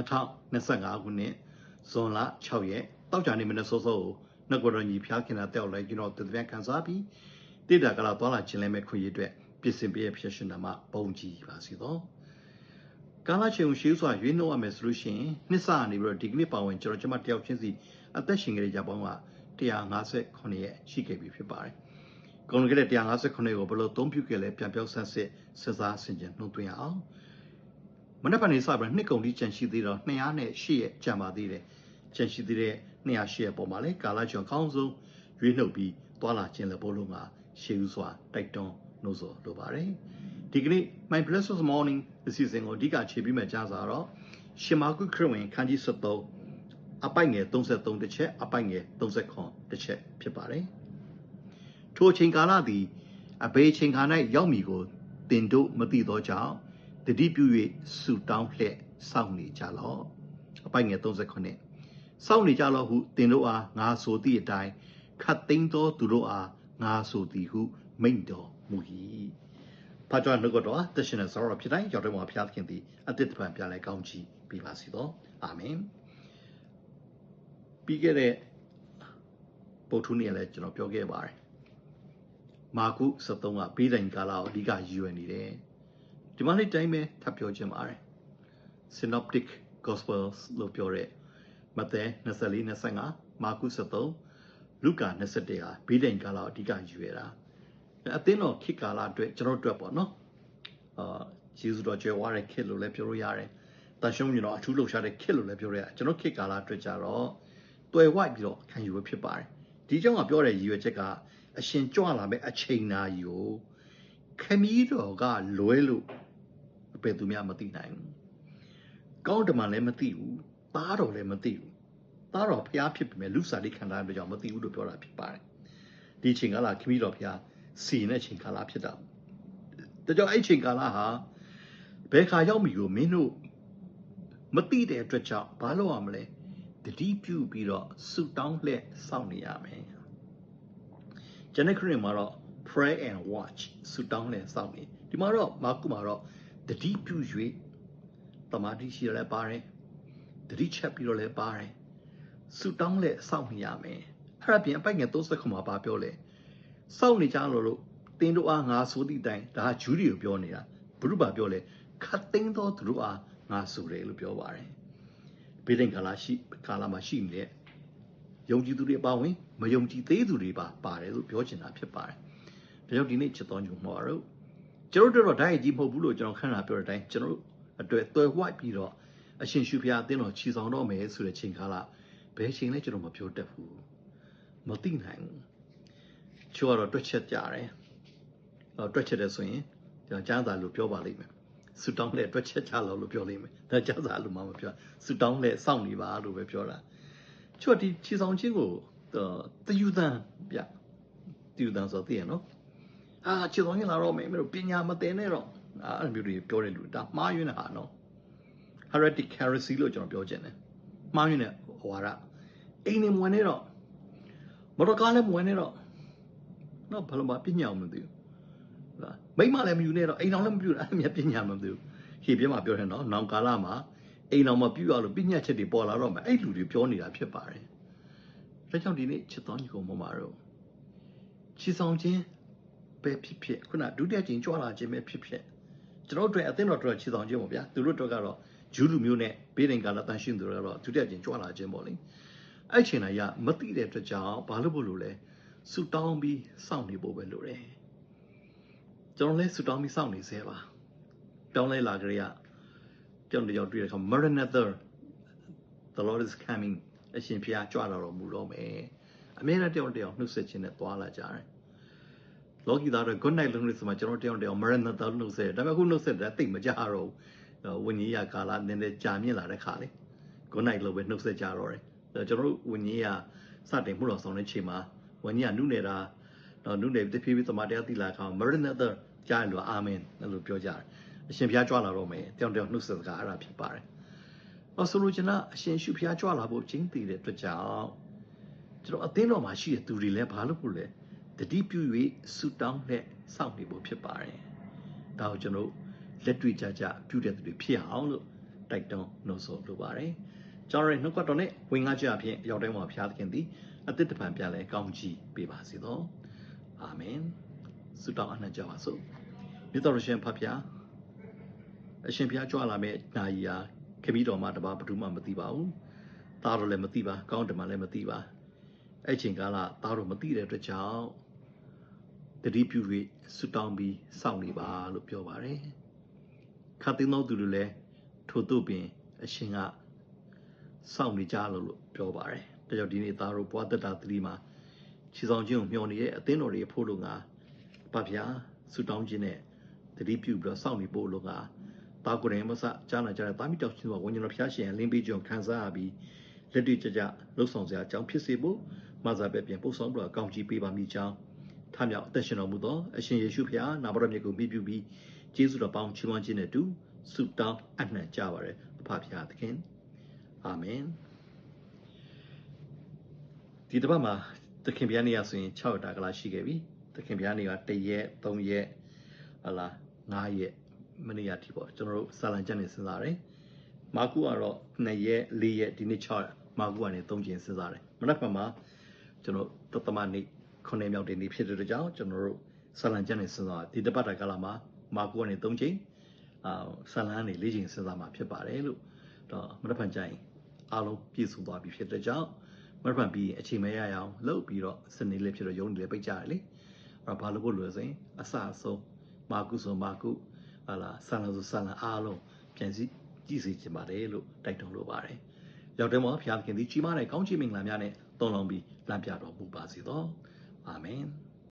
2025ခုနှစ်ဇွန်လ6ရက်တောက်ကြနေမနေ့စောစောကိုနဂရညီဖျားခင်တာတောက်လိုက်ကျွန်တော်တပြန်ခံစားပြီးတိတာကလာသွားလာခြင်းလဲမဲ့ခွင့်ရအတွက်ပြင်ဆင်ပေးရဖြစ်ရှင်နာမှာပုံကြည့်ပါစီတော့ကာလချိန်ကိုရှေးစွာရွေးနှုတ်ရမယ်ဆိုလို့ရှိရင်နှစ်ဆနေပြီးတော့ဒီကနေ့ပါဝင်ကျွန်တော်ကျွန်မတယောက်ချင်းစီအသက်ရှင်ကြတဲ့ကြပေါင်းက158ရက်ရှိခဲ့ပြီဖြစ်ပါတယ်။ကုန်ခဲ့တဲ့158ကိုဘယ်လိုသုံးပြုခဲ့လဲပြန်ပြောဆန်းစစ်စဉ်းစားဆင်ခြင်နှုတ်သွင်းအောင်။ မနေ့ကနေစပြီးနှစ်ကုန်ဒီကြံရှိသေးတော့208ရက်ကြံပါသေးတယ်။ကြံရှိသေးတဲ့208ရက်ပေါ်မှာလေကာလချိန်ကောင်းဆုံးရွေးနှုတ်ပြီးသွာလာခြင်းလည်းဘို့လုံးကရှေးဥစွာတိုက်တွန်းနှုတ်ဆော်လိုပါတယ်။ဒီကနေ့ My Blessed Morning အစီအစဉ်ကိုအဓိကခြေပြီးမှကြားစာတော့ရှမာကုခရစ်ဝင်ခန်းကြီး73အပိုက်ငယ်33တစ်ချက်အပိုက်ငယ်39တစ်ချက်ဖြစ်ပါတယ်ထိုအချိန်ကာလသည်အဘေးချိန်ခါ၌ရောက်မည်ကိုတင်တို့မသိသောကြောင့် တတိပြု၍ဆူတောင်းလှဲ့စောင့်နေကြလော့အပိုက်ငယ်39စောင့်နေကြလော့ဟုတင်တို့အားငါဆိုသည့်အတိုင်းခတ်သိမ်းသောသူတို့အားငါဆိုသည်ဟု မိန့်တော်မူ၏ဖတ်ကြနှုတ်ကတော့တရှင်နဲ့ဆောရဖြစ်တိုင်းရောက်တယ်မှာဖျားသခင်သည်အတိတ်ပံပြလဲကောင်းချီးပေးပါစေတော့အာမင်ပြီးခဲ့တဲ့ပုထုနေ့လည်းကျွန်တော်ပြောခဲ့ပါတယ်မာကု73ကဘေးတိုင်ကာလကိုအဓိကရည်ရွယ်နေတယ် ဒီမှာလေးတိုင်းပဲထပ်ပြောခြင်းပါတယ် synoptic gospels လို့ပြောတဲ့မဿဲ24 25မာကု73လုကာ21ဟာဘေးတိုင်ကာလကိုအဓိကရည်ရွယ်တာအသင်းတော်ခေတ်ကာလအတွက်ကျွန်တော်တို့အတွက်ပေါ့နော်အာယေရှုတော်ကျွဲဝါတဲ့ခေတ်လို့လည်းပြောလို့ရတယ်တန်ရှုံးမြင်တော့အထူးလှုပ်ရှားတဲ့ခေတ်လို့လည်းပြောရကျွန်တော်ခေတ်ကာလအတွက်ကြတော့တွယ်ဝိုက်ပြီးတော့ခံယူရဖြစ်ပါတယ်ဒီကြောင့်ကပြောတဲ့ရည်ရွယ်ချက်ကအရှင်ကြွလာမဲ့အချိန်နာယူခမီးတော်ကလွဲလို့ ဘယ်သူမှမသိနိုင်ဘူးကောင်းတမန်လည်းမသိဘူးသားတော်လည်းမသိဘူးသားတော်ဖျားဖြစ်ပြီမဲ့လူစားလေးခံထားတဲ့ကြောင့်မသိဘူးလို့ပြောတာဖြစ်ပါတယ်ဒီချိန်ကလာခမီးတော်ဖျားစီတဲ့ချိန်ကာလဖြစ်တာဒါကြောင့်အဲ့ချိန်ကာလဟာဘယ်ခါရောက်ပြီကိုမင်းတို့မသိတဲ့အတွက်ကြောင့်ဘာလို့ရမလဲတတိပြုပြီးတော့ဆုတောင်းလှည့်စောင့်နေရမယ်။ကျွန်တော်ခရင်မှာတော့ pray and watch ဆုတောင်းလှည့်စောင့်နေဒီမှာတော့မာကုမှာတော့ တတိပြု၍တမာတိရှိရလဲပါတယ်တတိချက်ပြီးတော့လဲပါတယ်ဆုတောင်းလှည့်စောင့်နေရမယ်အဲ့ဒါပြင်အပိုက်ငယ်30ခုမှာပါပြောလဲစောင့်နေကြလို့လို့တင်းတို့အားငါဆိုသည့်တိုင်ဒါဂျူးတွေကိုပြောနေတာဘုရုပါပြောလဲခတ်သိမ်းသောသူတို့အားငါဆိုတယ်လို့ပြောပါတယ်ဘေးဒိန်ကာလရှိကာလမှာရှိနေတဲ့ယုံကြည်သူတွေအပါဝင်မယုံကြည်သေးသူတွေပါပါတယ်လို့ပြောချင်တာဖြစ်ပါတယ်။ဒါကြောင့်ဒီနေ့ချစ်တော်ညုံမှာတော့ ကျွန်တော်တို့တော့ဓာတ်ရည်ကြီးမဟုတ်ဘူးလို့ကျွန်တော်ခန့်လာပြောတဲ့အတိုင်းကျွန်တော်တို့အတွက်တွယ်ဝိုက်ပြီးတော့အရှင်ရှုဖျားအသင်းတော်ခြီဆောင်တော့မယ်ဆိုတဲ့ချိန်ခါလာဘယ်ချိန်လဲကျွန်တော်မပြောတတ်ဘူး။မသိနိုင်ဘူး။ချို့ကတော့တွက်ချက်ကြတယ်။အော်တွက်ချက်တယ်ဆိုရင်ကျွန်တော်ကြားသာလို့ပြောပါလိမ့်မယ်။ဆူတောင်းလဲအတွက်ချက်ချလို့လို့ပြောလိမ့်မယ်ဒါကြစားလို့မှမပြောဆူတောင်းလဲစောင့်နေပါလို့ပဲပြောတာချွတ်ဒီခြေဆောင်ချင်းကိုတယူတန်ဗျတယူတန်ဆိုသိရနော် အာခြေဆောင်ချင်းလာတော့မယ်မင်းတို့ပညာမသိနဲ့တော့အာအဲ့လိုမျိုးတွေပြောတဲ့လူဒါမှားယွင်းတာဟာနော် heretic heresy လို့ကျွန်တော်ပြောချင်တယ်မှားယွင်းတဲ့ဟွာရအိမ်နေမဝင်နေတော့မတော်ကားလည်းမဝင်နေတော့နော်ဘာလို့မပညာမသိဘူးမိမလည်းမယူနဲ့တော့အိမ်တော်လည်းမပြုတာအဲ့မြပညာမသိဘူးဟေပြမှာပြောတယ်နော်နောင်ကာလမှာအိမ်တော်မပြုရလို့ပညာချက်တွေပေါ်လာတော့မှအဲ့လူတွေပြောနေတာဖြစ်ပါတယ်ဒါကြောင့်ဒီနေ့ချစ်တော်ညီကောင်မမတို့ချီဆောင်ခြင်း ပဲဖြစ်ဖြစ်ခုနဒုတိယကျင်ကြွလာခြင်းပဲဖြစ်ဖြစ်ကျွန်တော်တို့အသင်းတော်တို့ချီဆောင်ခြင်းပေါ့ဗျာသူတို့တို့ကတော့ဂျူးလူမျိုးနဲ့ဘေးရင်ကာလတန်ရှင်းသူတို့ကတော့ဒုတိယကျင်ကြွလာခြင်းပေါ့လေအဲ့ချိန်တိုင်းရမသိတဲ့အတွက်ကြောင့်ဘာလို့ဖို့လို့လဲဆူတောင်းပြီးစောင့်နေဖို့ပဲလိုတယ်ကျွန်တော်လည်းဆူတောင်းပြီးစောင့်နေသေးပါတောင်းလဲလာကြရပြောင်းတယောက်တွေ့တဲ့အခါ Maranatha the Lord is coming အရှင်ဖျားကြွလာတော်မူတော့မယ်အမြဲတမ်းတယောက်တယောက်နှုတ်ဆက်ခြင်းနဲ့သွားလာကြတယ် လောကီသားတွေ good night လို့ဆိုမှကျွန်တော်တယောက်တယောက် Maranatha လို့နှုတ်ဆက်ဒါပေမဲ့အခုနှုတ်ဆက်တဲ့တိတ်မကြတော့ဘူးဝิญญาကာလနည်းနည်းကြာမြင့်လာတဲ့ခါလေ good night လို့ပဲနှုတ်ဆက်ကြတော့တယ်ကျွန်တော်တို့ဝิญญาစတင်မှုတော်ဆောင်တဲ့ချိန်မှာဝิญญาနုနေတာတော့နုနေတဖြည်းဖြည်းသမာတရားတိလာကောင် Maranatha ကြားရင်တော့အာမင်လို့ပြောကြတယ်အရှင်ဘုရားကြွလာတော့မယ်တယောက်တယောက်နှုတ်ဆက်စကားအဲ့ဒါဖြစ်ပါတယ်။အော်ဆိုလိုချင်တာအရှင်ရှုဘုရားကြွလာဖို့ချင်းတည်တဲ့အတွက်ကြောင့်ကျွန်တော်အသင်းတော်မှာရှိတဲ့သူတွေလည်းဘာလို့လို့လဲ တတိပြု၍ဆုတောင်းနဲ့စောင့်နေဖို့ဖြစ်ပါတယ်။ဒါကိုကျွန်တော်လက်တွေ့ကြကြပြုတဲ့သူတွေဖြစ်အောင်လို့တိုက်တွန်းနှုတ်ဆက်လိုပါတယ်ကျွန်တော်ရဲ့နှုတ်ကပတ်တော်နဲ့ဝင်ငါကြအဖြစ်ရောက်တိုင်းမှာဖျားသခင်သည်အသစ်တစ်ပံပြန်လဲကောင်းချီးပေးပါစေသောအာမင်ဆုတောင်းအနှံ့ကြပါစို့မြတ်တော်ရှင်ဖဖျားအရှင်ဖျားကြွလာမဲ့နာယီဟာခမီးတော်မှာတပါဘယ်သူမှမသိပါဘူးသားတော်လည်းမသိပါကောင်းတယ်မှလည်းမသိပါအဲ့ချိန်ကာလသားတော်မသိတဲ့အတွက်ကြောင့် တတိပြု၍ဆုတောင်းပြီးစောင့်နေပါလို့ပြောပါတယ်ခတ်သိမ်းသောသူတွေလည်းထို့သို့ပင် အရှင်ကစောင့်နေကြလို့လို့ပြောပါတယ်ဒါကြောင့်ဒီနေ့သားတို့ဘွားသက်တာသတိမှာခြေဆောင်ခြင်းကိုမျှော်နေတဲ့အသင်းတော်တွေအဖို့လို့ငါဗဗျာဆုတောင်းခြင်းနဲ့တတိပြုပြီးတော့စောင့်နေဖို့လို့ငါတာကိုယ်ရင်မဆကြားနာကြတဲ့တာမီတောက်ချင်းကဝဉ္ဇတော်ဖျားရှင်အလင်းပေးကြုံခံစားရပြီးလက်တွေ့ကြကြလှုပ်ဆောင်စရာအကြောင်းဖြစ်စေဖို့မဇာပဲပြင်ပို့ဆောင်ပြီးတော့ကောင်းချီးပေးပါမိကြောင်း ထမြောက်အသက်ရှင်တော်မူသောအရှင်ယေရှုဖျားနာမတော်မြတ်ကိုမြည်ပြုပြီးကျေးဇူးတော်ပေါင်းချီးမွမ်းခြင်းနဲ့တူဆုတောင်းအနှံ့ကြပါရယ်အဖဖျားသခင်အာမင်ဒီတစ်ပတ်မှာသခင်ဘုရားနေရဆိုရင်6တာကလာရှိခဲ့ပြီသခင်ဘုရားနေက1ရက်3ရက်ဟလာ9ရက်မနေ့ကထိပေါ့ကျွန်တော်တို့စာလံကျမ်းနေစဉ်းစားတယ်မာကုကတော့2ရက်4ရက်ဒီနေ့6မာကုကနေ3ကျင်းစဉ်းစားတယ်မနက်ဖြန်မှာကျွန်တော်တသမနေ့ 9ရက်မြောက်တဲ့နေ့ဖြစ်တဲ့အတွက်ကြောင့်ကျွန်တော်တို့စာလံကျမ်းနေစဉ်းစားဒီတစ်ပတ်တာကလာမှာမာကုကနေ3ကျင်းအာဆလန်းနေ၄ချိန်စဉ်းစားမှာဖြစ်ပါတယ်လို့တော့မနက်ဖြန်ကျရင်အားလုံးပြည့်စုံသွားပြီဖြစ်တဲ့ကြောင့်မနက်ဖြန်ပြီးရင်အချိန်မရရအောင်လှုပ်ပြီးတော့စနေလေးဖြစ်တော့ရုံးနေလေးပိတ်ကြတယ်လေအဲ့တော့ဘာလို့ဖို့လို့ဆိုရင်အစအဆုံးမာကုဆိုမာကုဟာလာဆလန်ဆိုဆလန်အားလုံးပြန်စီကြည့်စီချင်ပါတယ်လို့တိုက်တွန်းလိုပါတယ်ရောက်တဲ့မှာဘုရားသခင်ဒီကြီးမားတဲ့ကောင်းချီးမင်္ဂလာများနဲ့တုံးလုံးပြီးလမ်းပြတော်မူပါစေသော အာမင်